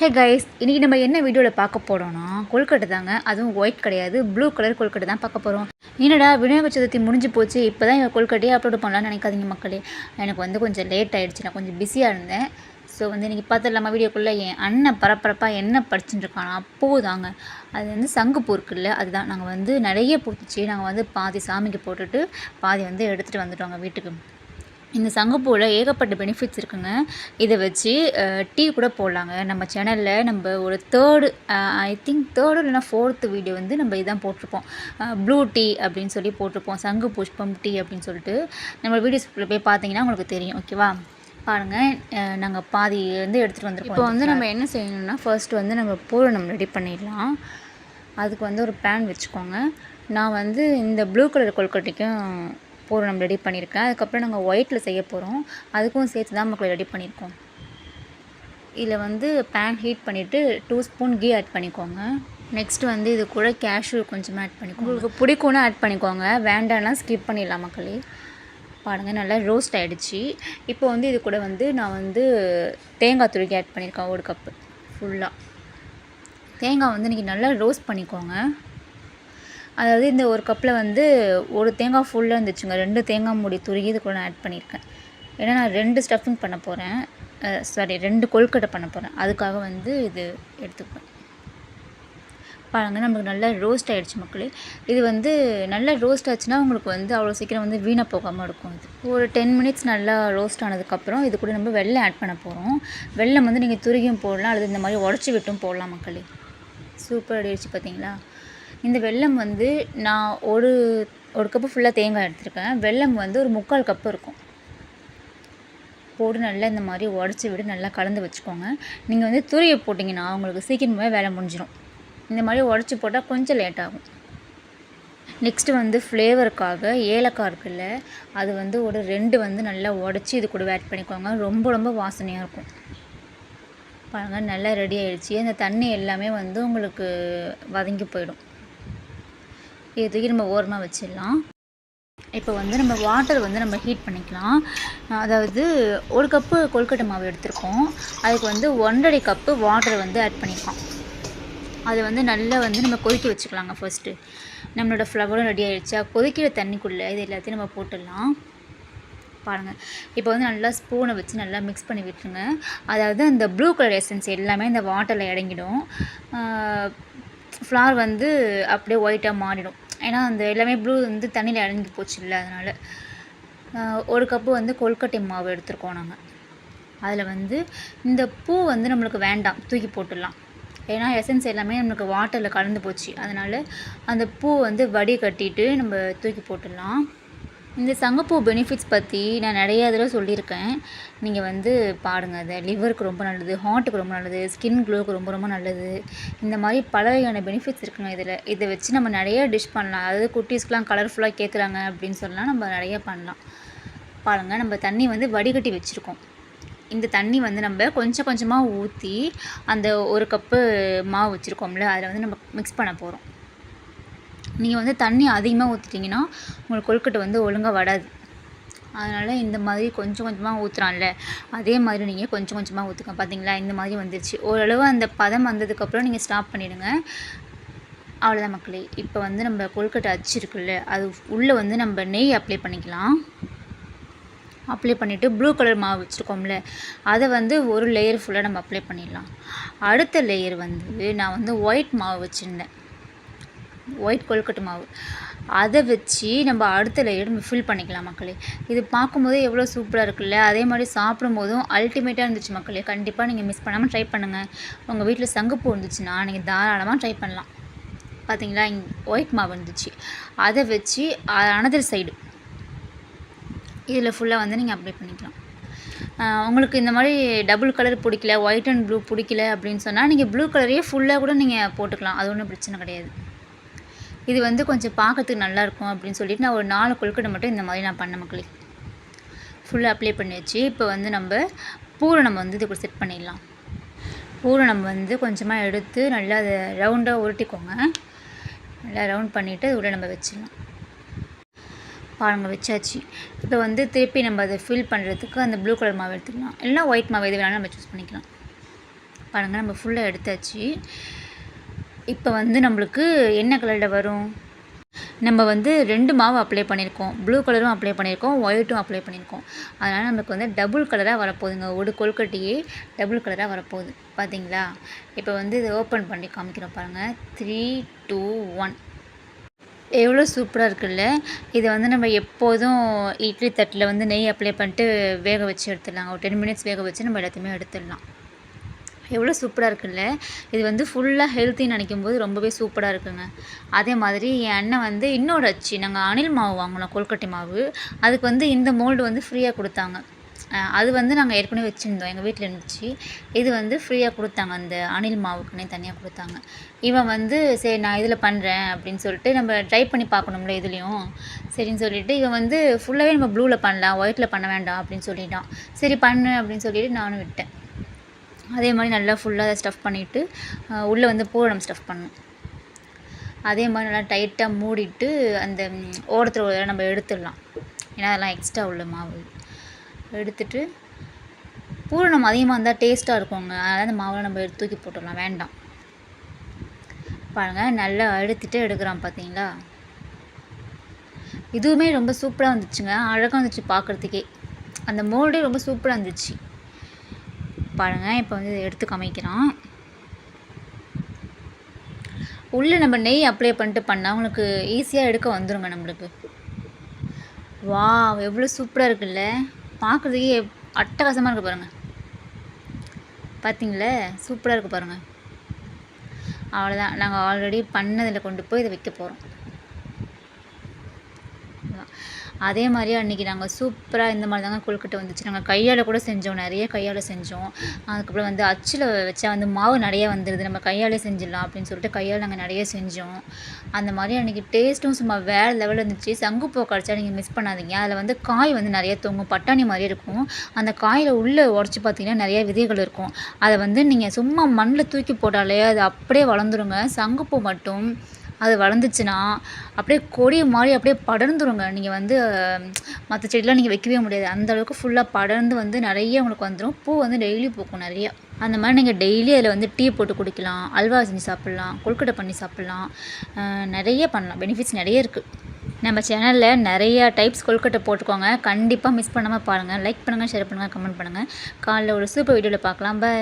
Hey guys இன்றைக்கி நம்ம என்ன வீடியோவில் பார்க்க போகிறோம்னா கொல்கட்டை தாங்க. அதுவும் ஒயிட் கிடையாது ப்ளூ கலர் கொல்கட்டை தான் பார்க்க போகிறோம் என்னடா விநாயகர் சதுர்த்தி முடிஞ்சு போச்சு இப்போ தான் எங்கள் கொல்கட்டையே அப்லோட் பண்ணலாம்னு நினைக்காதீங்க மக்களே. எனக்கு வந்து கொஞ்சம் லேட் ஆகிடுச்சு நான் கொஞ்சம் பிஸியாக இருந்தேன். ஸோ வந்து இன்றைக்கி பார்த்துடலாமா வீடியோக்குள்ளே? என் அண்ணன் பரபரப்பாக என்ன படிச்சுட்டு இருக்கானா பூ தாங்க அது வந்து சங்குப்பூ இருக்குல்ல அதுதான். நாங்கள் வந்து நிறைய பூத்துச்சு நாங்கள் வந்து பாதி சாமிக்கு போட்டுட்டு பாதி வந்து எடுத்துகிட்டு வந்துட்டோங்க வீட்டுக்கு. இந்த சங்குப்பூவில் ஏகப்பட்ட பெனிஃபிட்ஸ் இருக்குங்க. இதை வச்சு டீ கூட போடலாங்க. நம்ம சேனலில் நம்ம ஒரு தேர்டு ஐ திங்க் தேர்டு இல்லைனா ஃபோர்த்து வீடியோ வந்து நம்ம இதான் போட்டிருப்போம். ப்ளூ டீ அப்படின்னு சொல்லி போட்டிருப்போம். சங்கு புஷ்பம் டீ அப்படின்னு சொல்லிட்டு. நம்ம வீடியோஸ்குள்ளே போய் பார்த்தீங்கன்னா உங்களுக்கு தெரியும். ஓகேவா பாருங்கள் நாங்கள் பாதி வந்து எடுத்துகிட்டு வந்திருக்கோம். இப்போ வந்து நம்ம என்ன செய்யணும்னா ஃபர்ஸ்ட் வந்து நம்ம பூரணம் ரெடி பண்ணிடலாம். அதுக்கு வந்து ஒரு பேன் வச்சுக்கோங்க. நான் வந்து இந்த ப்ளூ கலர் கொழுக்கட்டைக்கும் பூரணம் ரெடி பண்ணியிருக்கேன். அதுக்கப்புறம் நாங்கள் ஒயிட்டில் செய்ய போகிறோம் அதுக்கும் சேர்த்து தான் மக்கள் ரெடி பண்ணியிருக்கோம். இதில் வந்து பேன் ஹீட் பண்ணிவிட்டு டூ ஸ்பூன் கீ ஆட் பண்ணிக்கோங்க. நெக்ஸ்ட் வந்து இது கூட கேஷ்யூ கொஞ்சமாக ஆட் பண்ணிக்கோங்க. உங்களுக்கு பிடிக்கும்னு ஆட் பண்ணிக்கோங்க. வேண்டாம்னா ஸ்கிப் பண்ணிடலாம் மக்களே. பாருங்கள் நல்லா ரோஸ்ட் ஆகிடுச்சு இப்போ வந்து இது கூட வந்து நான் வந்து தேங்காய் துருக்கி ஆட் பண்ணியிருக்கேன் ஒரு கப்பு ஃபுல்லாக தேங்காய் வந்து இன்றைக்கி நல்லா ரோஸ்ட் பண்ணிக்கோங்க. அதாவது இந்த ஒரு கப்பில் வந்து ஒரு தேங்காய் ஃபுல்லாக இருந்துச்சுங்க. ரெண்டு தேங்காய் மூடி துருகி இது கூட நான் ஆட் பண்ணியிருக்கேன். ஏன்னா நான் ரெண்டு ஸ்டஃபிங் பண்ண போகிறேன் சாரி ரெண்டு கொழுக்கட்டை பண்ண போகிறேன் அதுக்காக வந்து இது எடுத்துப்பேன் பாருங்கள் நம்மளுக்கு நல்லா ரோஸ்ட் ஆகிடுச்சு மக்களே. இது வந்து நல்லா ரோஸ்ட் ஆச்சுன்னா உங்களுக்கு வந்து அவ்வளோ சீக்கிரம் வந்து வீணாக போகாமல் இருக்கும் இது. ஒரு டென் மினிட்ஸ் நல்லா ரோஸ்ட் ஆனதுக்கப்புறம் இது கூட நம்ம வெள்ளம் ஆட் பண்ண போகிறோம் வெள்ளம் வந்து நீங்கள் துருகியும் போடலாம். அல்லது இந்த மாதிரி உடச்சி விட்டும் போடலாம் மக்களே. சூப்பர் ஆகிடுச்சு பார்த்தீங்களா? இந்த வெல்லம் வந்து நான் ஒரு ஒரு கப்பு ஃபுல்லாக தேங்காய் எடுத்திருக்கேன். வெல்லம் வந்து ஒரு முக்கால் கப்பு இருக்கும். போட்டு நல்லா இந்த மாதிரி உடச்சி விட்டு நல்லா கலந்து வச்சுக்கோங்க. நீங்கள் வந்து துரியை போட்டிங்கன்னா உங்களுக்கு சீக்கிரமாகவே வேலை முடிஞ்சிடும் இந்த மாதிரி உடச்சி போட்டால் கொஞ்சம் லேட் ஆகும். நெக்ஸ்ட்டு வந்து ஃப்ளேவருக்காக ஏலக்காய் இருக்குல்ல அது வந்து ஒரு ரெண்டு வந்து நல்லா உடச்சி இது கூட ஆட் பண்ணிக்கோங்க. ரொம்ப ரொம்ப வாசனையாக இருக்கும். பாருங்கள் நல்லா ரெடி ஆகிடுச்சி அந்த தண்ணி எல்லாமே வந்து உங்களுக்கு வதங்கி போயிடும். இதை தூக்கி நம்ம ஓரமாக வச்சிடலாம். இப்போ வந்து நம்ம வாட்டர் வந்து நம்ம ஹீட் பண்ணிக்கலாம். அதாவது ஒரு கப்பு கொழுக்கட்டை மாவு எடுத்திருக்கோம். அதுக்கு வந்து ஒன்றரை கப்பு வாட்டர் வந்து ஆட் பண்ணியிருக்கோம் அதை வந்து நல்லா வந்து நம்ம கொதிக்க வச்சுக்கலாங்க ஃபர்ஸ்ட்டு நம்மளோட ஃப்ளவரும் ரெடி ஆகிடுச்சா கொதிக்கிற தண்ணிக்குள்ளே இது எல்லாத்தையும் நம்ம போட்டுடலாம். பாருங்கள் இப்போ வந்து நல்லா ஸ்பூனை வச்சு நல்லா மிக்ஸ் பண்ணி விட்டுருங்க. அதாவது அந்த ப்ளூ கலர் எசன்ஸ் எல்லாமே இந்த வாட்டரில் இறங்கிடும். ஃப்ளார் வந்து அப்படியே ஒயிட்டாக மாறிடும். ஏன்னா அந்த எல்லாமே ப்ளூ வந்து தண்ணியில் இறங்கி போச்சு இல்லை அதனால் ஒரு கப்பு வந்து கொல்கட்டை மாவு எடுத்துருக்கோம் நாங்கள் அதில் வந்து இந்த பூ வந்து நம்மளுக்கு வேண்டாம் தூக்கி போட்டுடலாம். ஏன்னா எசன்ஸ் எல்லாமே நம்மளுக்கு வாட்டரில் கலந்து போச்சு. அதனால் அந்த பூ வந்து வடி கட்டிட்டு நம்ம தூக்கி போட்டுடலாம். இந்த சங்கப்பூ பெனிஃபிட்ஸ் பற்றி நான் நிறைய இதில் சொல்லியிருக்கேன். நீங்கள் வந்து பாருங்கள் அதை லிவருக்கு ரொம்ப நல்லது ஹார்ட்டுக்கு ரொம்ப நல்லது ஸ்கின் க்ளோவுக்கு ரொம்ப ரொம்ப நல்லது. இந்த மாதிரி பல வகையான பெனிஃபிட்ஸ் இருக்குங்க இதில் இதை வச்சு நம்ம நிறைய டிஷ் பண்ணலாம். அதாவது குட்டீஸ்க்கெலாம் கலர்ஃபுல்லாக கேட்குறாங்க அப்படின்னு சொல்லலாம் நம்ம நிறைய பண்ணலாம். பாருங்கள் நம்ம தண்ணி வந்து வடிகட்டி வச்சுருக்கோம். இந்த தண்ணி வந்து நம்ம கொஞ்சம் கொஞ்சமாக ஊற்றி அந்த ஒரு கப்பு மாவு வச்சுருக்கோம்ல அதில் வந்து நம்ம மிக்ஸ் பண்ண போகிறோம் நீங்கள் வந்து தண்ணி அதிகமாக ஊற்றிட்டிங்கன்னா உங்களுக்கு கொழுக்கட்டை வந்து ஒழுங்காக வராது. அதனால் இந்த மாதிரி கொஞ்சம் கொஞ்சமாக ஊற்றுறான்ல அதே மாதிரி நீங்கள் கொஞ்சம் கொஞ்சமாக ஊற்றுக்க பார்த்தீங்களா இந்த மாதிரி வந்துருச்சு. ஓரளவு அந்த பதம் வந்ததுக்கப்புறம் நீங்கள் ஸ்டாப் பண்ணிவிடுங்க அவ்வளோதான் மக்களே. இப்போ வந்து நம்ம கொழுக்கட்டை அச்சு இருக்குல்ல அது உள்ளே வந்து நம்ம நெய் அப்ளை பண்ணிக்கலாம். அப்ளை பண்ணிவிட்டு ப்ளூ கலர் மாவு வச்சுருக்கோம்ல அதை வந்து ஒரு லேயர் ஃபுல்லாக நம்ம அப்ளை பண்ணிடலாம். அடுத்த லேயர் வந்து நான் வந்து ஒயிட் மாவு வச்சுருந்தேன். ஒயிட் கொழுக்கட்டை மாவு. அதை வச்சு நம்ம அடுத்த லேயர் நம்ம ஃபில் பண்ணிக்கலாம் மக்களே. இது பார்க்கும்போது எவ்வளோ சூப்பராக இருக்குல்ல? அதே மாதிரி சாப்பிடும் போதும் அல்டிமேட்டாக இருந்துச்சு மக்களே. கண்டிப்பாக நீங்கள் மிஸ் பண்ணாமல் ட்ரை பண்ணுங்கள் உங்கள் வீட்டில் சங்குப்பூ இருந்துச்சுன்னா நீங்கள் தாராளமாக ட்ரை பண்ணலாம். பார்த்தீங்களா இங் ஒயிட் மாவு இருந்துச்சு. அதை வச்சு அனதர் சைடு இதில் ஃபுல்லாக வந்து நீங்கள் அப்ளை பண்ணிக்கலாம். உங்களுக்கு இந்த மாதிரி டபுள் கலர் பிடிக்கல ஒயிட் அண்ட் ப்ளூ பிடிக்கல அப்படின்னு சொன்னால் நீங்கள் ப்ளூ கலரையே ஃபுல்லாக கூட நீங்கள் போட்டுக்கலாம். அது ஒன்றும் பிரச்சனை கிடையாது. இது வந்து கொஞ்சம் பார்க்கறதுக்கு நல்லாயிருக்கும் அப்படின்னு சொல்லிட்டு நான் ஒரு நாலு கொழுக்கட்டை மட்டும் இந்த மாதிரி நான் பண்ண மக்களே. ஃபுல்லாக அப்ளை பண்ணி வச்சு இப்போ வந்து நம்ம பூரணம் வந்து இது செட் பண்ணிடலாம். பூரணம் வந்து கொஞ்சமாக எடுத்து நல்லா அதை ரவுண்டாக உருட்டிக்கோங்க. நல்லா ரவுண்ட் பண்ணிவிட்டு உள்ளே நம்ம வச்சிடலாம். பாருங்கள் வச்சாச்சு. இப்போ வந்து திருப்பி நம்ம அதை ஃபில் பண்ணுறதுக்கு அந்த ப்ளூ கலர் மாவு எடுத்துக்கலாம். இல்லைனா ஒயிட் மாவு எது வேணாலும் நம்ம சூஸ் பண்ணிக்கலாம். பாருங்கள் நம்ம ஃபுல்லாக எடுத்தாச்சு. இப்போ வந்து நம்மளுக்கு என்ன கலரில் வரும்? நம்ம வந்து ரெண்டு மாவு அப்ளை பண்ணியிருக்கோம். ப்ளூ கலரும் அப்ளை பண்ணியிருக்கோம். ஒயிட்டும் அப்ளை பண்ணியிருக்கோம். அதனால் நமக்கு வந்து டபுள் கலராக வரப்போகுதுங்க. ஒரு கொழுக்கட்டையே டபுள் கலராக வரப்போகுது. பார்த்தீங்களா இப்போ வந்து இதை ஓப்பன் பண்ணி காமிக்கிறோம் பாருங்கள் த்ரீ டூ ஒன் எவ்வளோ சூப்பராக இருக்குல்ல? இதை வந்து நம்ம எப்போதும் இட்லி தட்டில் வந்து நெய் அப்ளை பண்ணிட்டு வேக வச்சு எடுத்துடலாம். ஒரு டென் மினிட்ஸ் வேக வச்சு நம்ம எல்லாத்தையுமே எடுத்துடலாம். எவ்வளோ சூப்பராக இருக்குல்ல? இது வந்து ஃபுல்லாக ஹெல்த்தின்னு நினைக்கும் போது ரொம்பவே சூப்பராக இருக்குங்க. அதே மாதிரி என் அண்ணன் வந்து இன்னொரு அச்சு நாங்கள் அணில் மாவு வாங்கினோம் கொல்கட்டை மாவு. அதுக்கு வந்து இந்த மோல்டு வந்து ஃப்ரீயாக கொடுத்தாங்க. அது வந்து நாங்கள் ஏற்கனவே வச்சுருந்தோம் எங்கள் வீட்டில் இருந்துச்சு. இது வந்து ஃப்ரீயாக கொடுத்தாங்க அந்த அணில் மாவுக்குன்னே தனியாக கொடுத்தாங்க. இவன் வந்து சரி நான் இதில் பண்ணுறேன் அப்படின்னு சொல்லிட்டு நம்ம ட்ரை பண்ணி பார்க்கணும்ல இதுலேயும். சரின்னு சொல்லிட்டு இவன் வந்து ஃபுல்லாகவே நம்ம ப்ளூவில் பண்ணலாம் ஒயிட்டில் பண்ண வேண்டாம் அப்படின்னு சொல்லிட்டான். சரி பண்ணு அப்படின்னு சொல்லிட்டு நானும் விட்டேன். அதே மாதிரி நல்லா ஃபுல்லாக ஸ்டஃப் பண்ணிவிட்டு உள்ளே வந்து பூரணம் ஸ்டஃப் பண்ணணும். அதே மாதிரி நல்லா டைட்டாக மூடிட்டு அந்த ஓரத்தில் ஒரு நம்ம எடுத்துடலாம். ஏன்னா அதெல்லாம் எக்ஸ்ட்ரா உள்ள மாவு. எடுத்துட்டு பூரணம் அதிகமாக இருந்தால் டேஸ்ட்டாக இருக்குங்க. அதனால் அந்த மாவில் நம்ம எடுத்து தூக்கி போட்டுடலாம். வேண்டாம். பாருங்கள் நல்லா எடுத்துகிட்டு எடுக்கிறான் பார்த்தீங்களா இதுவுமே ரொம்ப சூப்பராக வந்துச்சுங்க. அழகாக வந்துச்சு பார்க்குறதுக்கே அந்த மோல்டே ரொம்ப சூப்பராக இருந்துச்சு. பாருங்கள் இப்போ வந்து இதை எடுத்து காமிக்கிறான். உள்ளே நம்ம நெய் அப்ளை பண்ணிட்டு பண்ணால் உங்களுக்கு ஈஸியாக எடுக்க வந்துடுங்க நம்மளுக்கு. வா எவ்வளோ சூப்பராக இருக்குல்ல? பார்க்குறதுக்கே அட்டகாசமாக இருக்குது பாருங்கள் பார்த்தீங்களே சூப்பராக இருக்குது பாருங்கள் அவ்வளோதான் நாங்கள் ஆல்ரெடி பண்ணதில் கொண்டு போய் இதை வைக்க போகிறோம் அதே மாதிரி அன்றைக்கி நாங்கள் சூப்பராக இந்த மாதிரி தாங்க கொழுக்கட்டை வந்துச்சு. நாங்கள் கையால் கூட செஞ்சோம். நிறைய கையால் செஞ்சோம். அதுக்கப்புறம் வந்து அச்சில் வச்சா வந்து மாவு நிறைய வந்துடுது நம்ம கையாலே செஞ்சிடலாம் அப்படின்னு சொல்லிட்டு கையால் நாங்கள் நிறைய செஞ்சோம். அந்த மாதிரி அன்றைக்கி டேஸ்ட்டும் சும்மா வேறு லெவலில் இருந்துச்சு. சங்குப்பூ கடிச்சா நீங்கள் மிஸ் பண்ணாதீங்க. அதில் வந்து காய் வந்து நிறைய தொங்கும். பட்டாணி மாதிரி இருக்கும். அந்த காயில் உள்ளே உடச்சி பார்த்தீங்கன்னா நிறைய விதைகள் இருக்கும். அதை வந்து நீங்கள் சும்மா மண்ணில் தூக்கி போட்டாலே அது அப்படியே வளர்ந்துருங்க. சங்குப்பூ மட்டும். அது வளர்ந்துச்சுன்னா அப்படியே கொடி மாதிரி அப்படியே படர்ந்துருங்க. நீங்கள் வந்து மற்ற செடிலாம் நீங்கள் வைக்கவே முடியாது. அந்த அளவுக்கு ஃபுல்லாக படர்ந்து வந்து நிறைய உங்களுக்கு வந்துடும் பூ வந்து டெய்லி பூக்கும் நிறையா. அந்த மாதிரி நீங்கள் டெய்லி அதில் வந்து டீ போட்டு குடிக்கலாம் அல்வா செஞ்சு சாப்பிட்லாம் கொழுக்கட்டை பண்ணி சாப்பிட்லாம். நிறைய பண்ணலாம். பெனிஃபிட்ஸ் நிறைய இருக்குது நம்ம சேனலில் நிறைய டைப்ஸ் கொழுக்கட்டை போட்டுக்கோங்க. கண்டிப்பாக மிஸ் பண்ணாமல் பாருங்கள் லைக் பண்ணுங்கள் ஷேர் பண்ணுங்கள் கமெண்ட் பண்ணுங்கள் காலைல ஒரு சூப்பர் வீடியோவில் பார்க்கலாம். பை